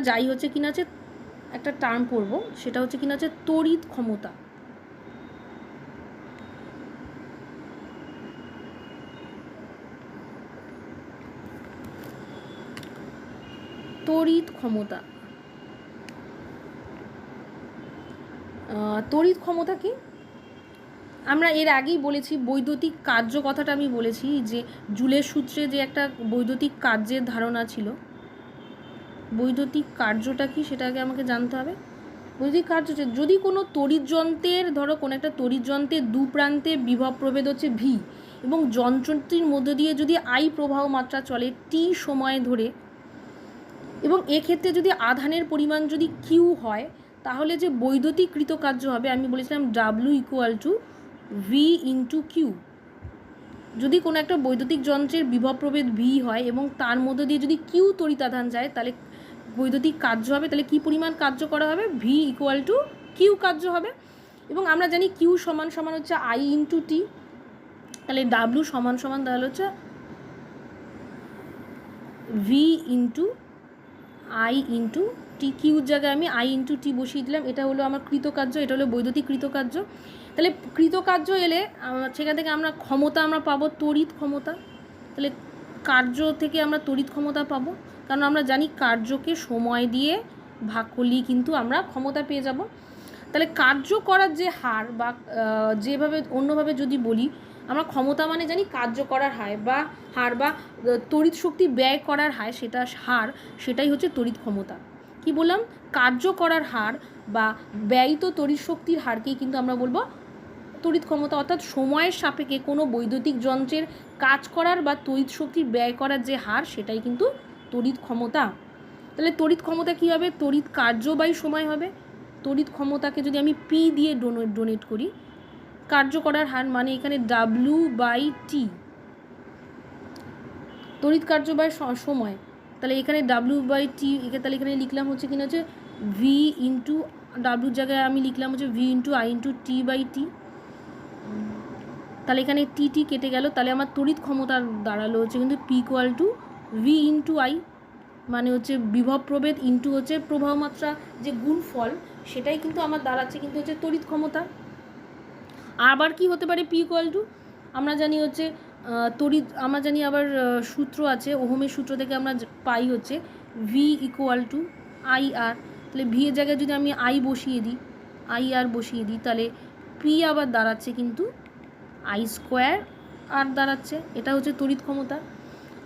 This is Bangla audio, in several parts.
যাই হচ্ছে কিনা হচ্ছে একটা টার্ম পড়ব সেটা হচ্ছে কিনা হচ্ছে তড়িৎ ক্ষমতা। তড়িৎ ক্ষমতা। তড়িৎ ক্ষমতা কি? আমরা এর আগেই বলেছি, বৈদ্যুতিক কার্য কথাটা আমি বলেছি, যে জুলের সূত্রে যে একটা বৈদ্যুতিক কার্যের ধারণা ছিল বৈদ্যুতিক কার্যটা কি সেটা আগে আমাকে জানতে হবে। বৈদ্যুতিক কার্য হচ্ছে যদি কোনো তড়িৎ যন্ত্রের, ধরো কোনো একটা তড়িৎ যন্ত্রের দু প্রান্তে বিভব প্রভেদ হচ্ছে ভি এবং যন্ত্রটির মধ্য দিয়ে যদি আই প্রবাহ মাত্রা চলে টি সময় ধরে এবং এক্ষেত্রে যদি আধানের পরিমাণ যদি কিউ হয়, তাহলে যে বৈদ্যুতিক কৃতকার্য হবে আমি বলেছিলাম W equal to V into Q যদি কোনো একটা বৈদ্যুতিক যন্ত্রের বিভব প্রভেদ ভি হয় এবং তার মধ্য দিয়ে যদি কিউ তড়িতাধান যায়, তাহলে বৈদ্যুতিক কার্য হবে, তাহলে কী পরিমাণ কার্য করা হবে? ভি ইকুয়াল টু কিউ কার্য হবে। এবং আমরা জানি কিউ সমান সমান হচ্ছে আই ইন্টু টি তাহলে ডাব্লিউ সমান সমান তাহলে হচ্ছে V into I into T কিউর জায়গায় আমি আই ইন্টু টি বসিয়ে দিলাম। এটা হলো আমার কৃতকার্য, এটা হলো বৈদ্যুতিক কৃতকার্য। তাহলে কৃতকার্য এলে সেখান থেকে আমরা ক্ষমতা আমরা পাবো, তড়িৎ ক্ষমতা। তাহলে কার্য থেকে আমরা তড়িৎ ক্ষমতা পাবো। কারণ আমরা জানি কার্যকে সময় দিয়ে ভাগ করলেই কিন্তু আমরা ক্ষমতা পেয়ে যাব। তাহলে কার্য করার যে হার বা যেভাবে, অন্যভাবে যদি বলি, আমরা ক্ষমতা মানে জানি কার্য করার হার বা হার বা তড়িৎ শক্তি ব্যয় করার হার, সেটা হার, সেটাই হচ্ছে তড়িৎ ক্ষমতা। কি বললাম? কার্য করার হার বা ব্যয়িত তড়িৎ শক্তির হারকেই কিন্তু আমরা বলব তড়িৎ ক্ষমতা। অর্থাৎ সময়ের সাপেক্ষে কোনো বৈদ্যুতিক যন্ত্রের কাজ করার বা তড়িৎ শক্তির ব্যয় করার যে হার, সেটাই কিন্তু তড়িৎ ক্ষমতা? তাহলে তড়িৎ ক্ষমতা কী হবে? তড়িৎ কার্য বাই সময় হবে। তড়িৎ ক্ষমতাকে যদি আমি পি দিয়ে ডোনেট ডোনেট করি, কার্য করার হার মানে এখানে ডাব্লু বাই টি তড়িৎ কার্য বাই স- সময়। তাহলে এখানে ডাব্লু বাই টি তাহলে এখানে লিখলাম হচ্ছে কিনা হচ্ছে ভি ইন্টু ডাব্লুর জায়গায় আমি লিখলাম হচ্ছে V into I into T by T তাহলে এখানে টি টি কেটে গেল, তাহলে আমার তড়িৎ ক্ষমতা দাঁড়াল হচ্ছে কিন্তু P equal to V into I মানে হচ্ছে বিভব প্রভেদ ইন্টু হচ্ছে প্রবাহ মাত্রা, যে গুণফল সেটাই কিন্তু আমার দাঁড়াচ্ছে কিন্তু হচ্ছে তড়িৎ ক্ষমতা। আবার কি হতে পারে পি ইকুয়াল টু আমরা জানি হচ্ছে তড়িৎ, আমরা জানি আবার সূত্র আছে, ওহমের সূত্র থেকে আমরা পাই হচ্ছে V equal to I R তাহলে ভি এর জায়গায় যদি আমি আই বসিয়ে দিই আই আর বসিয়ে দিই, তাহলে পি আবার দাঁড়াচ্ছে কিন্তু আই স্কোয়ার আর দাঁড়াচ্ছে। এটা হচ্ছে তড়িৎ ক্ষমতা।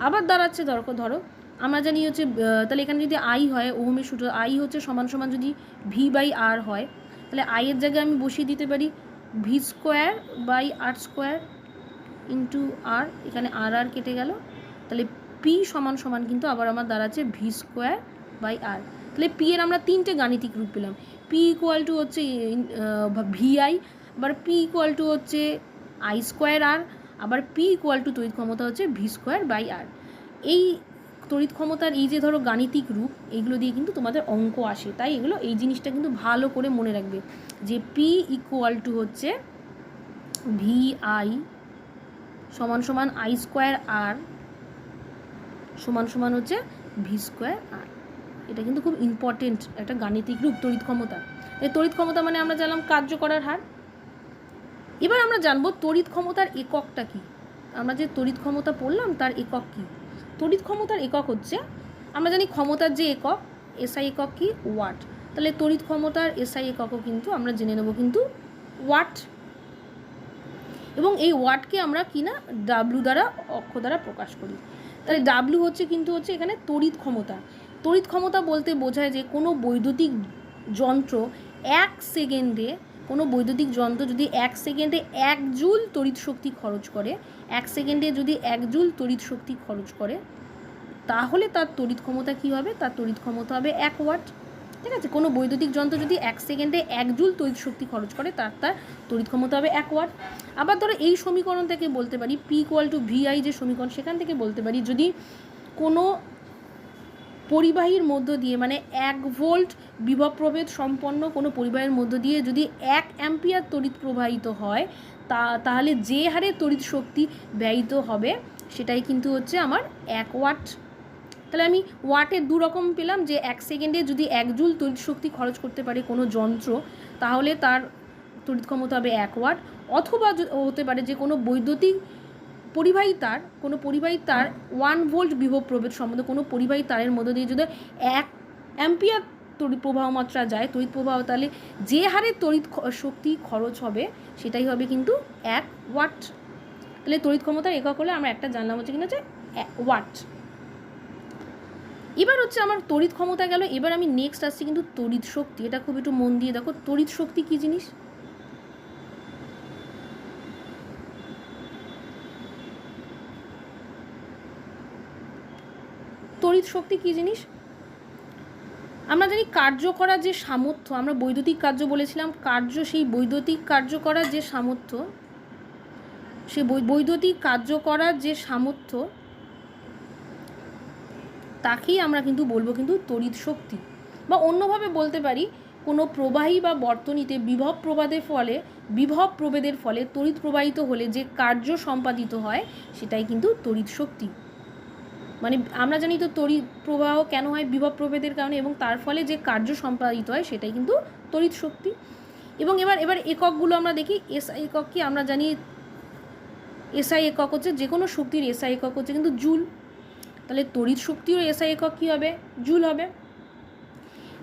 আবার দাঁড়াচ্ছে, ধরো ধরো, আমরা জানি হচ্ছে তাহলে এখানে যদি আই হয়, ওহমের সূত্র আই হচ্ছে সমান সমান যদি ভি বাই আর হয়, তাহলে আই এর জায়গায় আমি বসিয়ে দিতে পারি V square by R square into R এখানে আর আর কেটে গেল, তাহলে পি সমান সমান কিন্তু আবার আমার দাঁড়াচ্ছে ভি স্কোয়ার বাই আর তাহলে পি এর আমরা তিনটে গাণিতিক রূপ পেলাম পি ইকুয়াল টু হচ্ছে ভি আই আবার পি ইকুয়াল টু হচ্ছে আই স্কোয়ার আর আবার পি ইকুয়াল টু তড়িৎ ক্ষমতা হচ্ছে ভি স্কোয়ার বাই আর এই তড়িৎ ক্ষমতার এই যে ধরো গাণিতিক রূপ, এগুলো দিয়ে কিন্তু তোমাদের অঙ্ক আসে। তাই এগুলো, এই জিনিসটা কিন্তু ভালো করে মনে রাখবে যে পি ইকুয়াল টু হচ্ছে ভি আই সমান সমান আই স্কোয়ার আর সমান সমান হচ্ছে ভি স্কোয়ার আর এটা কিন্তু খুব ইম্পর্টেন্ট একটা গাণিতিক রূপ, তড়িৎ ক্ষমতা। এই তড়িৎ ক্ষমতা মানে আমরা জানলাম কার্য করার হার। এবার আমরা জানব তড়িৎ ক্ষমতার এককটা কি। আমরা যে তড়িৎ ক্ষমতা পড়লাম, তার একক কি? তড়িৎ ক্ষমতার একক হচ্ছে, আমরা জানি ক্ষমতার যে একক এসআই একক কি? ওয়াট। তাহলে তড়িৎ ক্ষমতার এসআই এককও কিন্তু আমরা জেনে নেব কিন্তু ওয়াট। এবং এই ওয়াটকে আমরা কি না? ডাব্লু দ্বারা, অক্ষ দ্বারা প্রকাশ করি। তাহলে ডাব্লু হচ্ছে কিন্তু হচ্ছে এখানে তড়িৎ ক্ষমতা। তড়িৎ ক্ষমতা বলতে বোঝায় যে কোনো বৈদ্যুতিক যন্ত্র এক সেকেন্ডে কোনো বৈদ্যুতিক যন্ত্র যদি এক সেকেন্ডে এক জুল তড়িৎ শক্তি খরচ করে, এক সেকেন্ডে যদি এক জুল তড়িৎ শক্তি খরচ করে, তাহলে তার তড়িৎ ক্ষমতা কী হবে? তার তড়িৎ ক্ষমতা হবে এক ওয়াট। ঠিক আছে? কোনো বৈদ্যুতিক যন্ত্র যদি এক সেকেন্ডে এক জুল তড়িৎ শক্তি খরচ করে, তার তার তড়িৎ ক্ষমতা হবে এক ওয়াট। আবার ধরো এই সমীকরণ থেকে বলতে পারি পি ইকুয়াল টু ভিআই যে সমীকরণ, সেখান থেকে বলতে পারি যদি কোনো পরিবাহীর মধ্য দিয়ে মানে এক ভোল্ট বিভব প্রভেদ সম্পন্ন কোনো পরিবাহের মধ্য দিয়ে যদি এক অ্যাম্পিয়ার তড়িৎ প্রবাহিত হয়, তা, তাহলে যে হারে তড়িৎ শক্তি ব্যয়িত হবে সেটাই কিন্তু হচ্ছে আমার এক ওয়াট। তাহলে আমি ওয়াটের দু রকম পেলাম যে এক সেকেন্ডে যদি এক জুল তড়িৎ শক্তি খরচ করতে পারে কোনো যন্ত্র, তাহলে তার তড়িৎ ক্ষমতা হবে এক ওয়াট। অথবা হতে পারে যে কোনো বৈদ্যুতিক পরিবাহী তার, কোনো পরিবাহী তার ওয়ান ভোল্ট বিভব প্রভেদ সম্বন্ধে, কোনো পরিবাহী তারের মধ্য দিয়ে যদি এক অ্যাম্পিয়ার তড়িৎ প্রবাহ মাত্রা যায়, তড়িৎ প্রবাহ তাহলে যে হারে তড়িৎ শক্তি খরচ হবে, সেটাই হবে কিন্তু এক ওয়াট তাহলে তড়িৎ ক্ষমতার একক হলে আমরা একটা জানলাম হচ্ছে কিনা যে ওয়াট এবার হচ্ছে আমার তড়িৎ ক্ষমতা গেল, এবার আমি নেক্সট আসছি কিন্তু তড়িৎ শক্তি, এটা খুব একটু মন দিয়ে দেখো, তড়িৎ শক্তি কী জিনিস? তড়িৎ শক্তি কী জিনিস? আমরা জানি কার্য করার যে সামর্থ্য, আমরা বৈদ্যুতিক কার্য বলেছিলাম, কার্য, সেই বৈদ্যুতিক কার্য করার যে সামর্থ্য সে বৈদ্যুতিক কার্য করার যে সামর্থ্য, তাকেই আমরা কিন্তু বলব কিন্তু তড়িৎ শক্তি। বা অন্যভাবে বলতে পারি, কোনো প্রবাহী বা বর্তনীতে বিভব প্রবাদের ফলে, বিভব প্রভেদের ফলে তড়িৎ প্রবাহিত হলে যে কার্য সম্পাদিত হয়, সেটাই কিন্তু তড়িৎ শক্তি। মানে আমরা জানি তো তড়িৎ প্রবাহ কেন হয় বিভব প্রভেদের কারণে এবং তার ফলে যে কার্য সম্পাদিত হয় সেটাই কিন্তু তড়িৎ শক্তি। এবং এবার এবার এককগুলো আমরা দেখি, এসআই একক কি আমরা জানি, এসআই একক হচ্ছে যে কোনো শক্তির এসআই একক হচ্ছে কিন্তু জুল। তাহলে তড়িৎ শক্তিরও এসআই একক কী হবে? জুল হবে।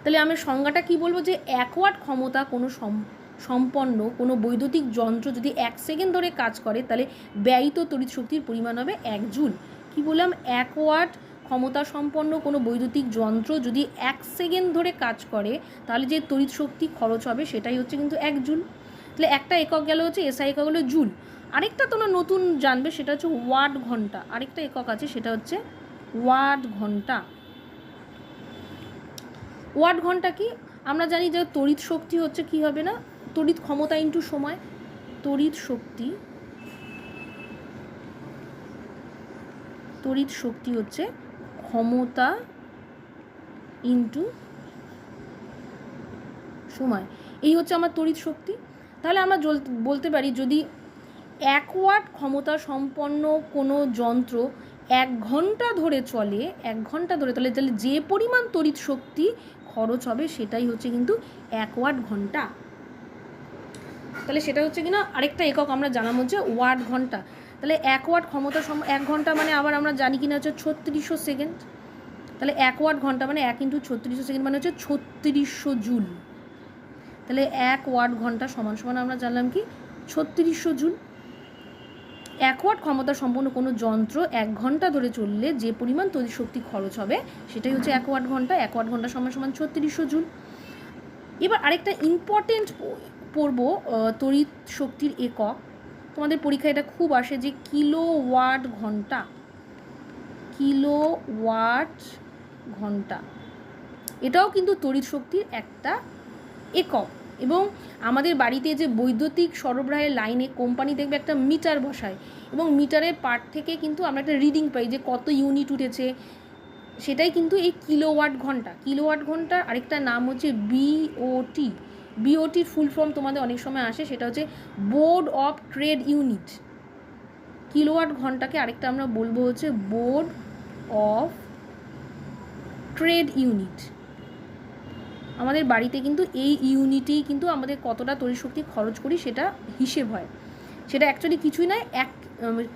তাহলে আমি সংজ্ঞাটা কি বলব যে এক ওয়াট ক্ষমতা কোনো সম- সম্পন্ন কোনো বৈদ্যুতিক যন্ত্র যদি এক সেকেন্ড ধরে কাজ করে, তাহলে ব্যয়িত তড়িৎ শক্তির পরিমাণ হবে এক জুল। কি বললাম? এক ওয়াট ক্ষমতা সম্পন্ন কোনো বৈদ্যুতিক যন্ত্র যদি এক সেকেন্ড ধরে কাজ করে, তাহলে যে তড়িৎ শক্তি খরচ হবে সেটাই হচ্ছে কিন্তু এক জুল। তাহলে একটা একক গেল হচ্ছে এসআই একক হলো জুল। আরেকটা তোমরা নতুন জানবে, সেটা হচ্ছে ওয়াট ঘণ্টা। আরেকটা একক আছে, সেটা হচ্ছে ওয়াট ঘণ্টা। ওয়াট ঘণ্টা কি? আমরা জানি যে তড়িৎ শক্তি হচ্ছে কি হবে না? তড়িৎ ক্ষমতা ইন্টু সময়। তড়িৎ শক্তি তড়িৎ শক্তি হচ্ছে ক্ষমতা ইন্টু সময়। এই হচ্ছে আমার তড়িৎ শক্তি। তাহলে আমরা বলতে পারি যদি এক ওয়াট ক্ষমতা সম্পন্ন কোনো যন্ত্র এক ঘণ্টা ধরে চলে, এক ঘণ্টা ধরে চলে তাহলে যে পরিমাণ তড়িৎ শক্তি খরচ হবে সেটাই হচ্ছে কিন্তু এক ওয়াট ঘণ্টা। তাহলে সেটা হচ্ছে কিনা? আরেকটা একক আমরা জানাম হচ্ছে ওয়াট ঘণ্টা। তাহলে এক ওয়াট ক্ষমতা সম, এক ঘণ্টা মানে আবার আমরা জানি কিনা হচ্ছে ছত্রিশশো সেকেন্ড। তাহলে এক ওয়াট ঘণ্টা মানে এক ইন্টু ছত্রিশশো সেকেন্ড মানে হচ্ছে ছত্রিশশো জুল। তাহলে এক ওয়াট ঘণ্টা সমান সমান আমরা জানলাম কি? ছত্রিশশো জুল। এক ওয়াট ক্ষমতা সম্পন্ন কোনো যন্ত্র এক ঘণ্টা ধরে চললে যে পরিমাণ তড়িৎ শক্তি খরচ হবে, সেটাই হচ্ছে এক ওয়াট ঘণ্টা। এক ওয়াট ঘণ্টা সমান সমান ছত্রিশশো জুল। এবার আরেকটা ইম্পর্টেন্ট পড়ব তড়িৎ শক্তির একক। তোমাদের পরীক্ষায় এটা খুব আসে যে কিলো ওয়াট ঘণ্টা। কিলো ওয়াট ঘণ্টা। এটাও কিন্তু তড়িৎ শক্তির একটা একক। এবং আমাদের বাড়িতে যে বৈদ্যুতিক সরবরাহের লাইনে কোম্পানি দেখবে একটা মিটার বসায়। এবং মিটারের পার্ট থেকে কিন্তু আমরা একটা রিডিং পাই যে কত ইউনিট উঠেছে। সেটাই কিন্তু এই কিলোওয়াট ঘণ্টা। কিলোওয়াট ঘণ্টার আরেকটা নাম হচ্ছে বিওটি। বিওটির ফুল ফর্ম তোমাদের অনেক সময় আসে, সেটা হচ্ছে board of trade unit kilowatt ঘন্টাকে আরেকটা আমরা বলব হচ্ছে বোর্ড অফ ট্রেড ইউনিট আমাদের বাড়িতে কিন্তু এই ইউনিটেই কিন্তু আমাদের কতটা তড়িৎ শক্তি খরচ করি সেটা হিসেব হয়। সেটা অ্যাকচুয়ালি কিছুই নয়, এক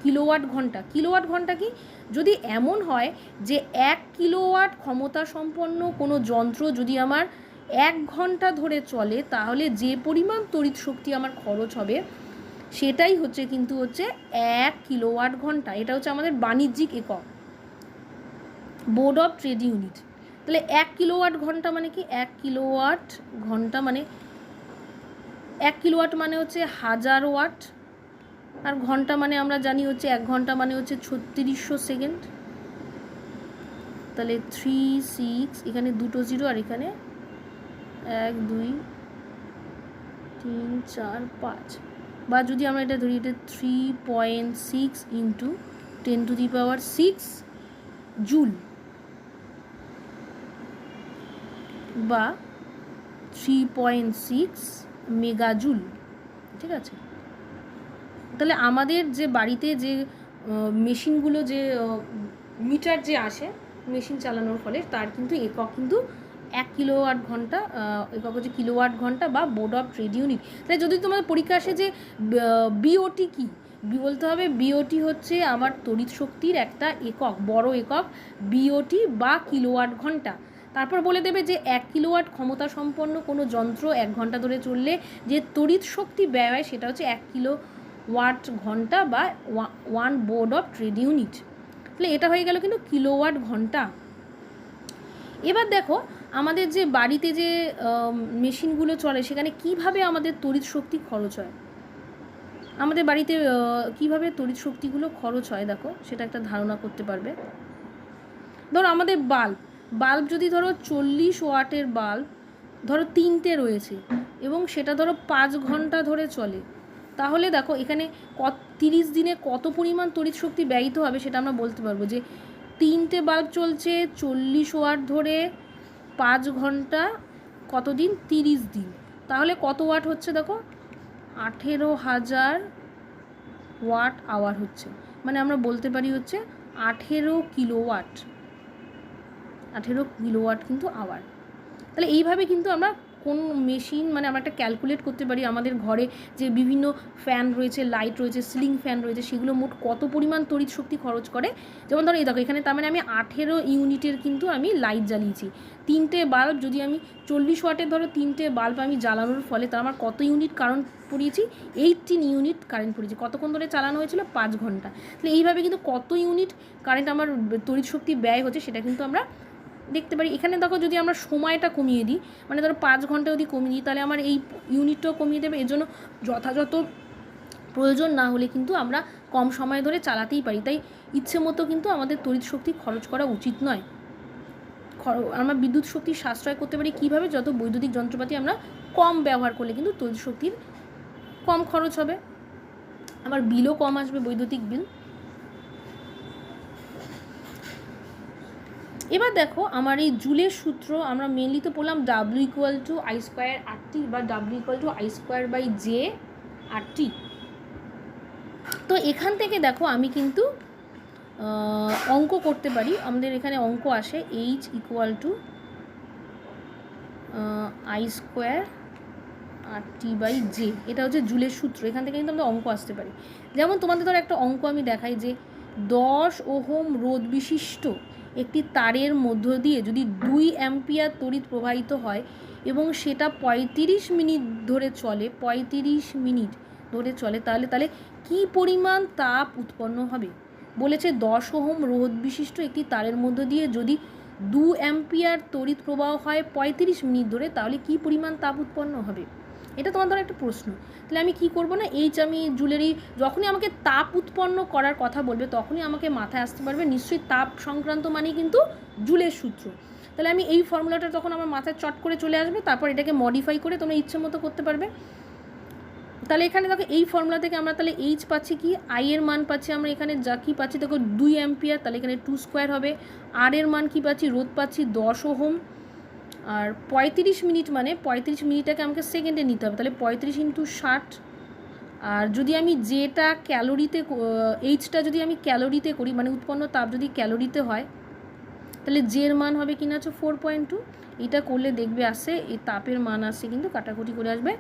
কিলোওয়াট ঘণ্টা। কিলোওয়াট ঘণ্টা কি? যদি এমন হয় যে এক কিলোওয়াট ক্ষমতা সম্পন্ন কোনো যন্ত্র যদি আমার এক ঘণ্টা ধরে চলে, তাহলে যে পরিমাণ তড়িৎ শক্তি আমার খরচ হবে, সেটাই হচ্ছে কিন্তু হচ্ছে এক কিলোওয়াট ঘণ্টা। এটা হচ্ছে আমাদের বাণিজ্যিক একক। বোর্ড অফ ট্রেড ইউনিট তাহলে এক কিলোওয়াট ঘণ্টা মানে কি? এক কিলোওয়াট ঘণ্টা মানে এক কিলোওয়াট মানে হচ্ছে হাজার ওয়াট, আর ঘণ্টা মানে আমরা জানি হচ্ছে এক ঘণ্টা মানে হচ্ছে ছত্রিশশো সেকেন্ড। তাহলে থ্রি সিক্স এখানে দুটো জিরো আর এখানে এক, দুই, তিন, চার, পাঁচ। বা যদি আমরা এটা ধরি, এটা three point six into ten to the power six joule বা থ্রি পয়েন্ট সিক্স মেগাজুল ঠিক আছে? তাহলে আমাদের যে বাড়িতে যে মেশিনগুলো যে মিটার যে আসে, মেশিন চালানোর ফলে তার কিন্তু একক কিন্তু এক কিলোওয়াট ঘণ্টা একক হচ্ছে কিলোওয়াট ঘণ্টা বা বোর্ড অফ ট্রেড ইউনিট তাই যদি তোমাদের পরীক্ষা আসে যে বিওটি কি? বি বলতে হবে বিওটি হচ্ছে আমার তড়িৎ শক্তির একটা একক, বড় একক বিওটি বা কিলোওয়াট ঘণ্টা। তারপর বলে দেবে যে এক কিলোওয়াট ক্ষমতা সম্পন্ন কোনো যন্ত্র এক ঘণ্টা ধরে চললে যে তড়িৎ শক্তি ব্যয় হয় সেটা হচ্ছে এক কিলো ওয়াট ঘণ্টা বা one board of trade unit তাহলে এটা হয়ে গেল কিন্তু কিলোওয়াট ঘণ্টা। এবার দেখো আমাদের যে বাড়িতে যে মেশিনগুলো চলে, সেখানে কীভাবে আমাদের তড়িৎ শক্তি খরচ হয়? আমাদের বাড়িতে কীভাবে তড়িৎ শক্তিগুলো খরচ হয় দেখো, সেটা একটা ধারণা করতে পারবে। ধরো আমাদের বাল্ব বাল্ব যদি ধরো চল্লিশ ওয়াটের বাল্ব ধরো তিনটে রয়েছে, এবং সেটা ধরো পাঁচ ঘণ্টা ধরে চলে, তাহলে দেখো এখানে কত, তিরিশ দিনে কত পরিমাণ তড়িৎ শক্তি ব্যয়িত হবে সেটা আমরা বলতে পারব যে, তিনটে বাল্ব চলছে চল্লিশ ওয়াট ধরে পাঁচ ঘণ্টা কত দিন তিরিশ দিন। তাহলে কত ওয়াট হচ্ছে দেখো? আঠেরো হাজার ওয়াট আওয়ার হচ্ছে। মানে আমরা বলতে পারি হচ্ছে আঠেরো কিলোওয়াট আঠেরো কিলোওয়াট কিন্তু আওয়ার। তাহলে এইভাবে কিন্তু আমরা কোন মেশিন মানে আমরা একটা ক্যালকুলেট করতে পারি আমাদের ঘরে যে বিভিন্ন ফ্যান রয়েছে লাইট রয়েছে সিলিং ফ্যান রয়েছে, সেগুলো মোট কত পরিমাণ তড়িৎ শক্তি খরচ করে? যেমন ধরো এই দেখো, এখানে তার মানে আমি আঠেরো ইউনিটের কিন্তু আমি লাইট জ্বালিয়েছি। তিনটে বাল্ব যদি আমি চল্লিশ ওয়াটের ধরো তিনটে বাল্ব আমি জ্বালানোর ফলে তার আমার কত ইউনিট কারেন্ট পড়িয়েছি? এইটিন ইউনিট কারেন্ট পড়িয়েছি। কতক্ষণ ধরে চালানো হয়েছিল? পাঁচ ঘণ্টা। তাহলে এইভাবে কিন্তু কত ইউনিট কারেন্ট আমার তড়িৎ শক্তি ব্যয় হচ্ছে সেটা কিন্তু আমরা দেখতে পারি। এখানে দেখো যদি আমরা সময়টা কমিয়ে দিই মানে ধরো পাঁচ ঘণ্টা যদি কমিয়ে দিই, তাহলে আমার এই ইউনিটটাও কমিয়ে দেবে। এর জন্য যথাযথ প্রয়োজন না হলে কিন্তু আমরা কম সময় ধরে চালাতেই পারি। তাই ইচ্ছে মতো কিন্তু আমাদের তড়িৎ শক্তি খরচ করা উচিত নয়। আমরা বিদ্যুৎ শক্তি সাশ্রয় করতে পারি কীভাবে? যত বৈদ্যুতিক যন্ত্রপাতি আমরা কম ব্যবহার করলে কিন্তু তড়িৎ শক্তির কম খরচ হবে। আবার বিলও কম আসবে, বৈদ্যুতিক বিল। এবার দেখো, আমার এই জুলের সূত্র আমরা মেনলি তো পড়লাম W equal to I square R T বা W equal to I square by J R T তো এখান থেকে দেখো, আমি কিন্তু অঙ্ক করতে পারি। আমাদের এখানে অঙ্ক আসে H equal to I square R T by J এটা হচ্ছে জুলের সূত্র, এখান থেকে কিন্তু আমরা অঙ্ক আসতে পারি। যেমন তোমাদের ধরো একটা অঙ্ক আমি দেখাই যে, দশ ওহম রোদ বিশিষ্ট একটি তারের মধ্য দিয়ে যদি দুই অ্যাম্পিয়ার তড়িৎ প্রবাহিত হয় এবং সেটা পঁয়ত্রিশ মিনিট ধরে চলে, পঁয়ত্রিশ মিনিট ধরে চলে, তাহলে তাহলে কী পরিমাণ তাপ উৎপন্ন হবে? বলেছে দশ ওহম রোদ বিশিষ্ট একটি তারের মধ্য দিয়ে যদি দু অ্যাম্পিয়ার তড়িৎ প্রবাহ হয় পঁয়ত্রিশ মিনিট ধরে, তাহলে কী পরিমাণ তাপ উৎপন্ন হবে? এটা তোমার ধরো একটা প্রশ্ন। তাহলে আমি কি করব না? এইচ আমি জুয়েলারি, যখনই আমাকে তাপ উৎপন্ন করার কথা বলবে, তখনই আমাকে মাথায় আসতে পারবে, নিশ্চয়ই তাপ সংক্রান্ত মানেই কিন্তু জুলের সূত্র। তাহলে আমি এই ফর্মুলাটা তখন আমার মাথায় চট করে চলে আসবে, তারপর এটাকে মডিফাই করে তোমরা ইচ্ছে মতো করতে পারবে। তাহলে এখানে দেখো, এই ফর্মুলা থেকে আমরা তাহলে এইচ পাচ্ছি কি? আই এর মান পাচ্ছি আমরা এখানে যা কি পাচ্ছি? দেখো দুই অ্যাম্পিয়ার তাহলে এখানে টু স্কোয়ার হবে। আর এর মান কি পাচ্ছি? রোদ পাচ্ছি দশ ওহম। আর পঁয়ত্রিশ মিনিট মানে পঁয়ত্রিশ মিনিটটাকে আমাকে সেকেন্ডে নিতে হবে। তাহলে পঁয়ত্রিশ ইন্টু ষাট। আর যদি আমি যেটা ক্যালোরিতে এইচটা যদি আমি ক্যালোরিতে করি মানে উৎপন্ন তাপ যদি ক্যালোরিতে হয়, তাহলে জের মান হবে কিনা হচ্ছে ফোর পয়েন্ট টু এটা করলে দেখবে আসে এই তাপের মান আসছে কিন্তু কাটাকুটি করে আসবে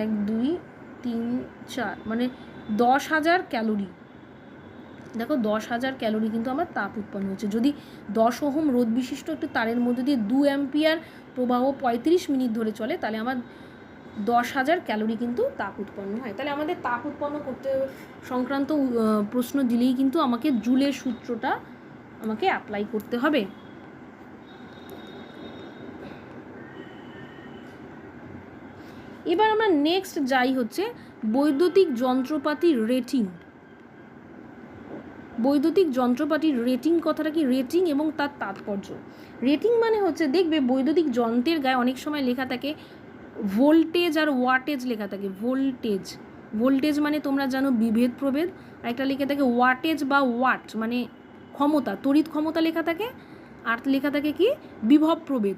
এক, দুই, তিন, চার। মানে দশ হাজার ক্যালোরি। দেখো দশ হাজার ক্যালোরি কিন্তু আমার তাপ উৎপন্ন হচ্ছে। যদি দশ ওহম রোদ বিশিষ্ট একটি তারের মধ্যে দিয়ে দু অ্যাম্পিয়ার প্রবাহ পঁয়ত্রিশ মিনিট ধরে চলে, তাহলে আমার দশ হাজার ক্যালোরি কিন্তু তাপ উৎপন্ন হয়। তাহলে আমাদের তাপ উৎপন্ন করতে সংক্রান্ত প্রশ্ন দিলেই কিন্তু আমাকে জুলের সূত্রটা আমাকে অ্যাপ্লাই করতে হবে। এবার আমরা নেক্সট যাই হচ্ছে বৈদ্যুতিক যন্ত্রপাতির রেটিং বৈদ্যুতিক যন্ত্রপাতির রেটিং কথাটা কি? রেটিং এবং তার তাৎপর্য। রেটিং মানে হচ্ছে, দেখবে বৈদ্যুতিক যন্ত্রের গায়ে অনেক সময় লেখা থাকে ভোল্টেজ আর ওয়াটেজ লেখা থাকে ভোল্টেজ ভোল্টেজ মানে তোমরা জানো বিভেদ প্রভেদ, আর একটা লেখা থাকে ওয়াটেজ বা ওয়াট মানে ক্ষমতা, তড়িৎ ক্ষমতা লেখা থাকে, আর লেখা থাকে কি? বিভব প্রভেদ।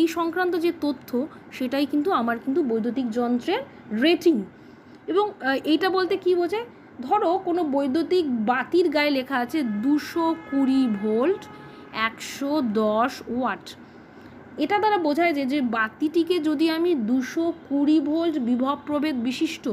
এই সংক্রান্ত যে তথ্য, সেটাই কিন্তু আমার কিন্তু বৈদ্যুতিক যন্ত্রের রেটিং এবং এইটা বলতে কি বোঝায়? ধরো কোনো বৈদ্যুতিক বাতির গায়ে লেখা আছে দুশো কুড়ি ভোল্ট, একশো দশ ওয়াট। এটা দ্বারা বোঝায় যে যে বাতিটিকে যদি আমি দুশো কুড়ি ভোল্ট বিভব প্রভেদ বিশিষ্ট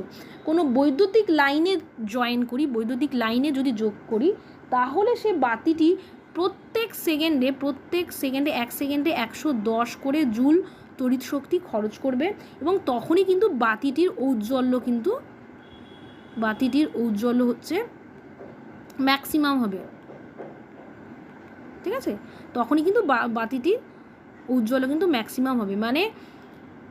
কোনো বৈদ্যুতিক লাইনে জয়েন করি, বৈদ্যুতিক লাইনে যদি যোগ করি, তাহলে সে বাতিটি প্রত্যেক সেকেন্ডে প্রত্যেক সেকেন্ডে এক সেকেন্ডে একশো দশ করে জুল তড়িৎ শক্তি খরচ করবে এবং তখনই কিন্তু বাতিটির ঔজ্জ্বল্য কিন্তু বাতিটির উজ্জ্বল হচ্ছে ম্যাক্সিমাম হবে। ঠিক আছে? তখনই কিন্তু বাতিটির উজ্জ্বল কিন্তু ম্যাক্সিমাম হবে। মানে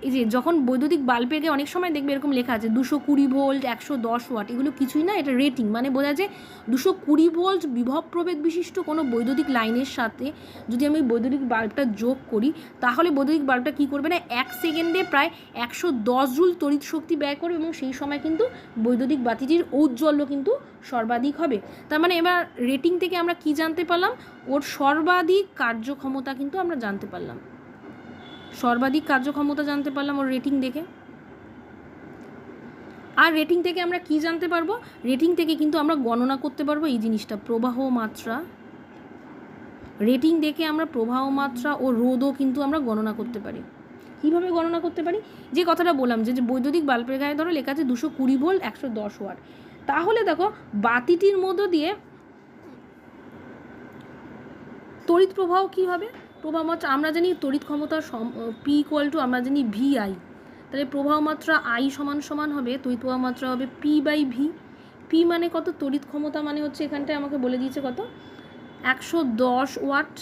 এই যে যখন বৈদ্যুতিক বাল্বেকে অনেক সময় দেখবে এরকম লেখা আছে, দুশো কুড়ি ভোল্ট, একশো দশ ওয়াট, এগুলো কিছুই না, এটা রেটিং মানে বোঝা যায় দুশো কুড়ি ভোল্ট বিভব প্রভেদ বিশিষ্ট কোনো বৈদ্যুতিক লাইনের সাথে যদি আমি বৈদ্যুতিক বাল্বটা যোগ করি, তাহলে বৈদ্যুতিক বাল্বটা কী করবে না? এক সেকেন্ডে প্রায় একশো দশ জুল তড়িৎ শক্তি ব্যয় করবে এবং সেই সময় কিন্তু বৈদ্যুতিক বাতিটির ঔজ্জ্বল্য কিন্তু সর্বাধিক হবে। তার মানে এবার রেটিং থেকে আমরা কি জানতে পারলাম? ওর সর্বাধিক কার্যক্ষমতা কিন্তু আমরা জানতে পারলাম। সর্বাধিক কার্যক্ষমতা জানতে পারলাম ওর রেটিং দেখে। আর রেটিং থেকে আমরা কি জানতে পারব? রেটিং থেকে কিন্তু আমরা গণনা করতে পারব এই জিনিসটা, প্রবাহ মাত্রা। রেটিং দেখে আমরা প্রবাহ মাত্রা ও রোদও কিন্তু আমরা গণনা করতে পারি। কীভাবে গণনা করতে পারি? যে কথাটা বললাম যে বৈদ্যুতিক বাল্বের গায়ে ধরো লেখা আছে দুশো কুড়ি ভোল্ট, একশো দশ ওয়াট। তাহলে দেখো, বাতিটির মধ্য দিয়ে তড়িৎ প্রবাহ কী হবে? প্রবাহ মাত্রা আমরা জানি তড়িৎ ক্ষমতা সম পি ইকুয়াল টু আমরা জানি ভি আই তাহলে প্রবাহ মাত্রা আই সমান সমান হবে, তড়িৎ প্রবাহ মাত্রা হবে পি বাই ভি পি মানে কত? তড়িৎ ক্ষমতা মানে হচ্ছে এখানটায় আমাকে বলে দিয়েছে কত? একশো দশ ওয়াট,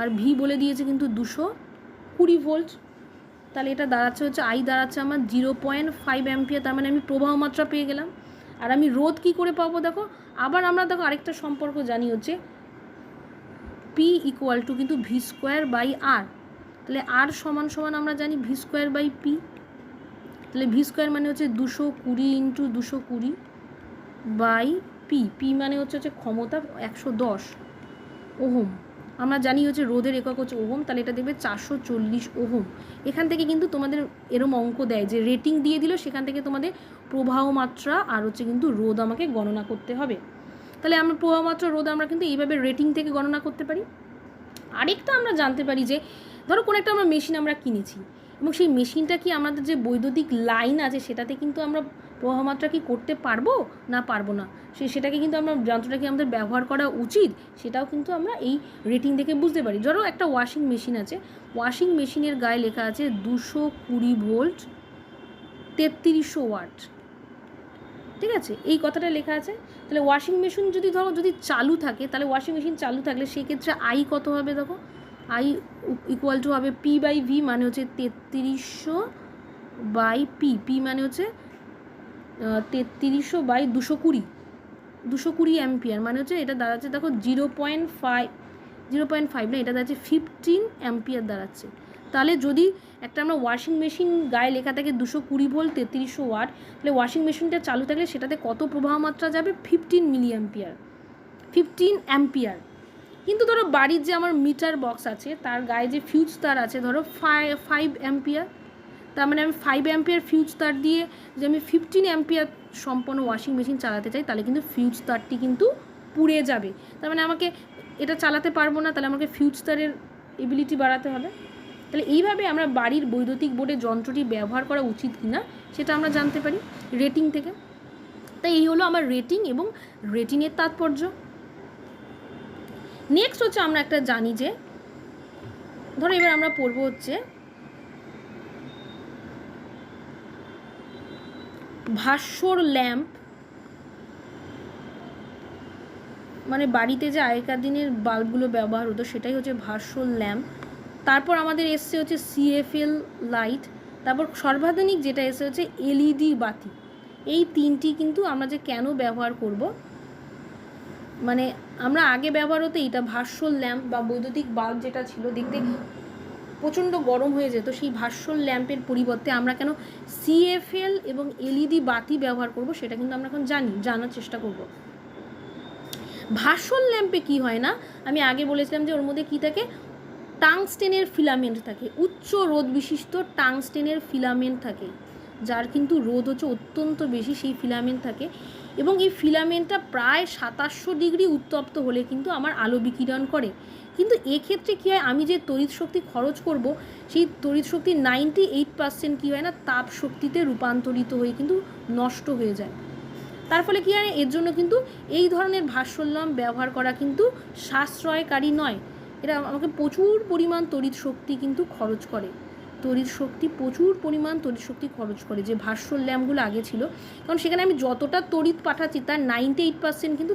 আর ভি বলে দিয়েছে কিন্তু দুশো কুড়ি ভোল্ট। তাহলে এটা দাঁড়াচ্ছে হচ্ছে আই দাঁড়াচ্ছে আমার জিরো পয়েন্ট ফাইভ অ্যাম্পিয়ার, তার মানে আমি প্রবাহ মাত্রা পেয়ে গেলাম। আর আমি রোদ কী করে পাবো দেখো? আবার আমরা দেখো আরেকটা সম্পর্ক জানি হচ্ছে পি ইকুয়াল টু কিন্তু ভি স্কোয়ার বাই আর তাহলে আর সমান সমান আমরা জানি ভি স্কোয়ার বাই পি তাহলে ভি স্কোয়ার মানে হচ্ছে দুশো কুড়ি ইন্টু দুশো কুড়ি বাই পি পি মানে হচ্ছে হচ্ছে ক্ষমতা একশো দশ ওহম। আমরা জানি হচ্ছে রোদের একক হচ্ছে ওহম, তাহলে এটা দেখবে চারশো চল্লিশ ওহম। এখান থেকে কিন্তু তোমাদের এরম অঙ্ক দেয় যে রেটিং দিয়ে দিল, সেখান থেকে তোমাদের প্রবাহ মাত্রা আর হচ্ছে কিন্তু রোদ আমাকে গণনা করতে হবে। তাহলে আমরা প্রবাহ মাত্রা রোদ আমরা কিন্তু এইভাবে রেটিং থেকে গণনা করতে পারি। আরেকটা আমরা জানতে পারি যে, ধরো কোনো একটা আমরা মেশিন আমরা কিনেছি এবং সেই মেশিনটা কি আমাদের যে বৈদ্যুতিক লাইন আছে সেটাতে কিন্তু আমরা প্রবাহমাত্রা কি করতে পারব না পারব না? সে সেটাকে কিন্তু আমরা যন্ত্রটাকে আমাদের ব্যবহার করা উচিত, সেটাও কিন্তু আমরা এই রেটিং দেখে বুঝতে পারি। ধরো একটা ওয়াশিং মেশিন আছে ওয়াশিং মেশিনের গায়ে লেখা আছে দুশো কুড়ি ভোল্ট তেত্রিশশো ওয়াট ঠিক আছে? এই কথাটা লেখা আছে তাহলে ওয়াশিং মেশিন যদি ধরো, যদি চালু থাকে, তাহলে ওয়াশিং মেশিন চালু থাকলে সেক্ষেত্রে আই কত হবে দেখো? আই ইকুয়াল টু হবে পি বাই ভি মানে হচ্ছে তেত্রিশশো বাই পি পি মানে হচ্ছে তেত্রিশশো বাই দুশো কুড়ি। দুশো কুড়ি অ্যাম্পিয়ার মানে হচ্ছে এটা দাঁড়াচ্ছে দেখো zero point five zero point five না, এটা দাঁড়াচ্ছে ফিফটিন অ্যাম্পিয়ার দাঁড়াচ্ছে। তাহলে যদি একটা আমরা ওয়াশিং মেশিন গায়ে লেখা থাকে দুশো কুড়ি ভোল্ট তেত্রিশশো ওয়াট তাহলে ওয়াশিং মেশিনটা চালু থাকলে সেটাতে কত প্রবাহ মাত্রা যাবে? Fifteen milli ampere fifteen ampere কিন্তু ধরো বাড়ির যে আমার মিটার বক্স আছে, তার গায়ে যে ফিউজ তার আছে, ধরো ফাইভ ফাইভ অ্যাম্পিয়ার তার মানে আমি ফাইভ অ্যাম্পিয়ার ফিউজ তার দিয়ে যে আমি ফিফটিন অ্যাম্পিয়ার সম্পন্ন ওয়াশিং মেশিন চালাতে চাই, তাহলে কিন্তু ফিউজ তারটি কিন্তু পুড়ে যাবে। তার মানে আমাকে এটা চালাতে পারব না, তাহলে আমাকে ফিউজ তারের এবিলিটি বাড়াতে হবে। তাহলে এইভাবে আমরা বাড়ির বৈদ্যুতিক বোর্ডে যন্ত্রটি ব্যবহার করা উচিত কি না সেটা আমরা জানতে পারি রেটিং থেকে। তাই এই হলো আমার রেটিং এবং রেটিংয়ের তাৎপর্য। নেক্সট হচ্ছে আমরা একটা জানি যে, ধরো এবার আমরা পড়ব হচ্ছে ভাস্বর ল্যাম্প মানে বাড়িতে যে আগেকার দিনের বাল্বগুলো ব্যবহার হতো সেটাই হচ্ছে ভাস্বর ল্যাম্প। তারপর আমাদের এসছে হচ্ছে সিএফএল লাইট তারপর সর্বাধুনিক যেটা এসে হচ্ছে এলইডি বাতি। এই তিনটি কিন্তু আমরা যে কেন ব্যবহার করব? মানে আমরা আগে ব্যবহার হতো এইটা ভাস্বর ল্যাম্প বা বৈদ্যুতিক বাল্ব যেটা ছিল, দেখতে প্রচণ্ড গরম হয়ে যেত, সেই ভাস্বর ল্যাম্পের পরিবর্তে আমরা কেন সিএফএল এবং এলইডি বাতি ব্যবহার করব সেটা কিন্তু আমরা এখন জানি, জানার চেষ্টা করব। ভাস্বর ল্যাম্পে কি হয় না? আমি আগে বলেছিলাম যে ওর মধ্যে কি থাকে? টাংস্টেনের ফিলামেন্ট থাকে। উচ্চ রোদ বিশিষ্ট টাংস্টেনের ফিলামেন্ট থাকে, যার কিন্তু রোদ হচ্ছে অত্যন্ত বেশি, সেই ফিলামেন্ট থাকে। এবং এই ফিলামেন্টটা প্রায় সাতাশশো ডিগ্রি উত্তপ্ত হলে কিন্তু আমার আলো বিকিরণ করে। কিন্তু এক্ষেত্রে কী হয়, আমি যে তড়িৎ শক্তি খরচ করব, সেই তড়িৎ শক্তি নাইনটি এইট পার্সেন্ট কী হয় না, তাপ শক্তিতে রূপান্তরিত হয়ে কিন্তু নষ্ট হয়ে যায়। তার ফলে কী হয়, এর জন্য কিন্তু এই ধরনের ভাস্বল্যম ব্যবহার করা কিন্তু সাশ্রয়কারী নয়। এটা আমাকে প্রচুর পরিমাণ তড়িৎ শক্তি কিন্তু খরচ করে। তড়িৎ শক্তি, প্রচুর পরিমাণ তড়িৎ শক্তি খরচ করে যে ভাস্বর ল্যাম্পগুলো আগে ছিল। কারণ সেখানে আমি যতটা তড়িৎ পাঠাচ্ছি তার নাইনটি এইট পার্সেন্ট কিন্তু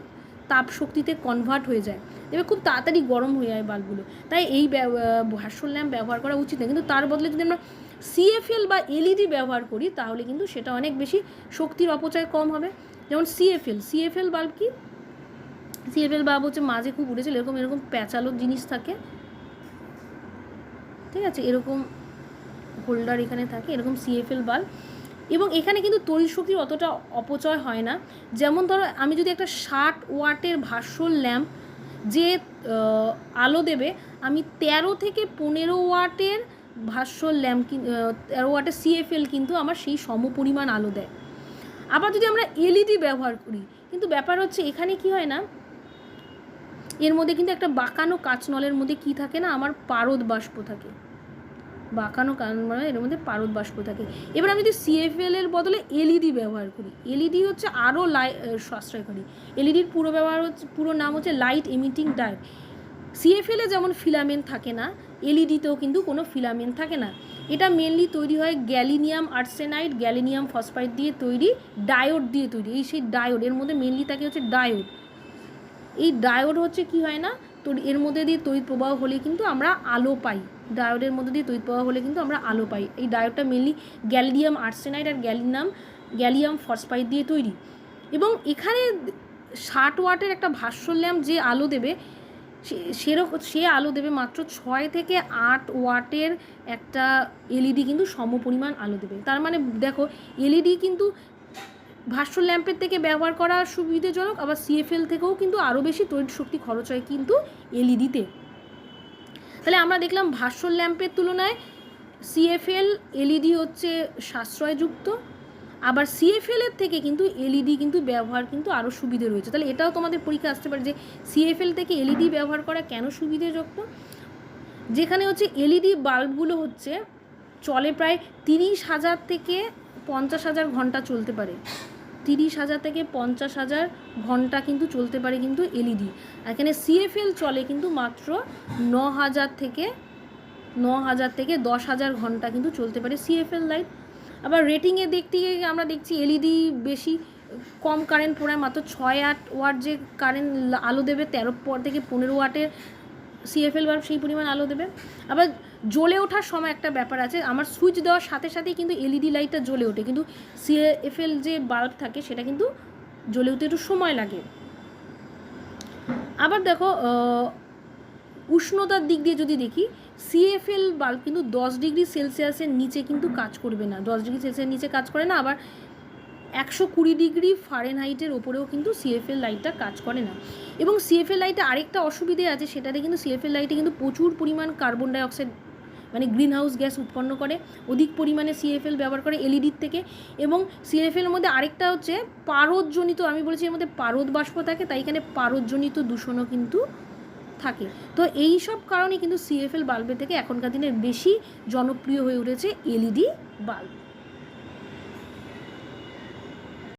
তাপ শক্তিতে কনভার্ট হয়ে যায়। এবার খুব তাড়াতাড়ি গরম হয়ে যায় বাল্বগুলো। তাই এই ভাস্বর ল্যাম্প ব্যবহার করা উচিত না। কিন্তু তার বদলে যদি আমরা সিএফএল বা এলইডি ব্যবহার করি, তাহলে কিন্তু সেটা অনেক বেশি শক্তির অপচয় কম হবে। যেমন সিএফএল সিএফএল বাল্ব কি সিএফএল বাল্ব হচ্ছে মাঝে খুব উঠেছিল এরকম এরকম প্যাঁচালো জিনিস থাকে। ঠিক আছে, এরকম হোল্ডার এখানে থাকে, এরকম সিএফএল বাল্ব এবং এখানে কিন্তু তড়িৎ শক্তির অতটা অপচয় হয় না। যেমন ধরো, আমি যদি একটা ষাট ওয়াটের ভাস্বর ল্যাম্প যে আলো দেবে, আমি তেরো থেকে পনেরো ওয়াটের ভাস্বর ল্যাম্প তেরো ওয়াটের সিএফএল কিন্তু আমার সেই সমপরিমাণ আলো দেয়। আবার যদি আমরা এলইডি ব্যবহার করি, কিন্তু ব্যাপার হচ্ছে এখানে কি হয় না এর মধ্যে কিন্তু একটা বাঁকানো কাঁচ নলের মধ্যে কি থাকে না? আমার পারদ বাষ্প থাকে। বাঁকানো কান মানে এর মধ্যে পারদ বাষ্প থাকে। এবার আমি যদি সিএফএল এর বদলে এলইডি ব্যবহার করি। এলইডি হচ্ছে আরও লাই সাশ্রয়কারী। এলইডির পুরো ব্যবহার হচ্ছে, পুরো নাম হচ্ছে লাইট এমিটিং ডায়োড সিএফএল যেমন ফিলামেন্ট থাকে না এলইডিতেও কিন্তু কোনো ফিলামেন্ট থাকে না। এটা মেনলি তৈরি হয় গ্যালিনিয়াম আর্সেনাইড গ্যালিনিয়াম ফসফাইড দিয়ে তৈরি ডায়োড দিয়ে তৈরি। এই সেই ডায়োড এর মধ্যে মেনলি থাকে হচ্ছে ডায়োড এই ডায়োড হচ্ছে কি হয় না? তো এর মধ্যে দিয়ে তড়িৎ প্রবাহ হলে কিন্তু আমরা আলো পাই। ডায়োডের মধ্যে দিয়ে তড়িৎ প্রবাহ হলে কিন্তু আমরা আলো পাই। এই ডায়োডটা মেনলি গ্যালিডিয়াম আর্সেনাইড আর গ্যালিনাম গ্যালিয়াম ফসফাইড দিয়ে তৈরি। এবং এখানে ষাট ওয়াটের একটা ভাস্বর ল্যাম্প যে আলো দেবে, সে- সে আলো দেবে মাত্র ছয় থেকে আট ওয়াটের একটা এলইডি কিন্তু সমপরিমাণ আলো দেবে। তার মানে দেখো এলইডি কিন্তু ভাস্বর ল্যাম্পের থেকে ব্যবহার করা সুবিধাজনক, আবার সিএফএল থেকেও কিন্তু আরও বেশি তড়িৎ শক্তি খরচ হয় কিন্তু এলইডিতে তাহলে আমরা দেখলাম ভাস্বর ল্যাম্পের তুলনায় সিএফএল এলইডি হচ্ছে সাশ্রয়যুক্ত, আবার সিএফএল এর থেকে কিন্তু এলইডি কিন্তু ব্যবহার কিন্তু আরও সুবিধে রয়েছে। তাহলে এটাও তোমাদের পরীক্ষা আসতে পারে যে সিএফএল থেকে এলইডি ব্যবহার করা কেন সুবিধাযুক্ত যেখানে হচ্ছে এলইডি বাল্বগুলো হচ্ছে চলে প্রায় তিরিশ হাজার থেকে পঞ্চাশ হাজার ঘণ্টা চলতে পারে। তিরিশ হাজার থেকে পঞ্চাশ হাজার ঘণ্টা কিন্তু চলতে পারে কিন্তু এলইডি এখানে সিএফএল চলে কিন্তু মাত্র ন হাজার থেকে, ন হাজার থেকে দশ হাজার ঘণ্টা কিন্তু চলতে পারে সিএফএল লাইট আবার রেটিংয়ে দেখতে গিয়ে আমরা দেখছি এলইডি বেশি, কম কারেন্ট পড়ায় মাত্র ছয় আট ওয়াট যে কারেন্ট আলো দেবে, তেরো পর থেকে পনেরো ওয়াটের সিএফএল বাল্ব সেই পরিমাণ আলো দেবে। আবার জ্বলে ওঠার সময় একটা ব্যাপার আছে। আমার সুইচ দেওয়ার সাথে সাথেই কিন্তু এলইডি লাইটটা জ্বলে ওঠে। কিন্তু সিএফএল যে বাল্ব থাকে, সেটা কিন্তু জ্বলে উঠতে একটু সময় লাগে। আবার দেখো উষ্ণতার দিক দিয়ে যদি দেখি সিএফএল বাল্ব কিন্তু দশ ডিগ্রি সেলসিয়াসের নিচে কিন্তু কাজ করবে না। দশ ডিগ্রি সেলসিয়াসের নিচে কাজ করে না, আবার একশো কুড়ি ডিগ্রি ফারেনহাইটের ওপরেও কিন্তু সিএফএল লাইটটা কাজ করে না। এবং সিএফএল লাইটে আরেকটা অসুবিধে আছে, সেটাতে কিন্তু সিএফএল লাইটে কিন্তু প্রচুর পরিমাণ কার্বন ডাইঅক্সাইড মানে গ্রিন হাউস গ্যাস উৎপন্ন করে, অধিক পরিমাণে সিএফএল ব্যবহার করে এলইডির থেকে এবং সিএফএল মধ্যে আরেকটা হচ্ছে পারদজনিত, আমি বলেছি এর মধ্যে পারদ বাষ্প থাকে, তাই এখানে পারদজনিত দূষণও কিন্তু থাকে। তো এই সব কারণে কিন্তু সিএফএল বাল্বের থেকে এখনকার দিনে বেশি জনপ্রিয় হয়ে উঠেছে এলইডি বাল্ব।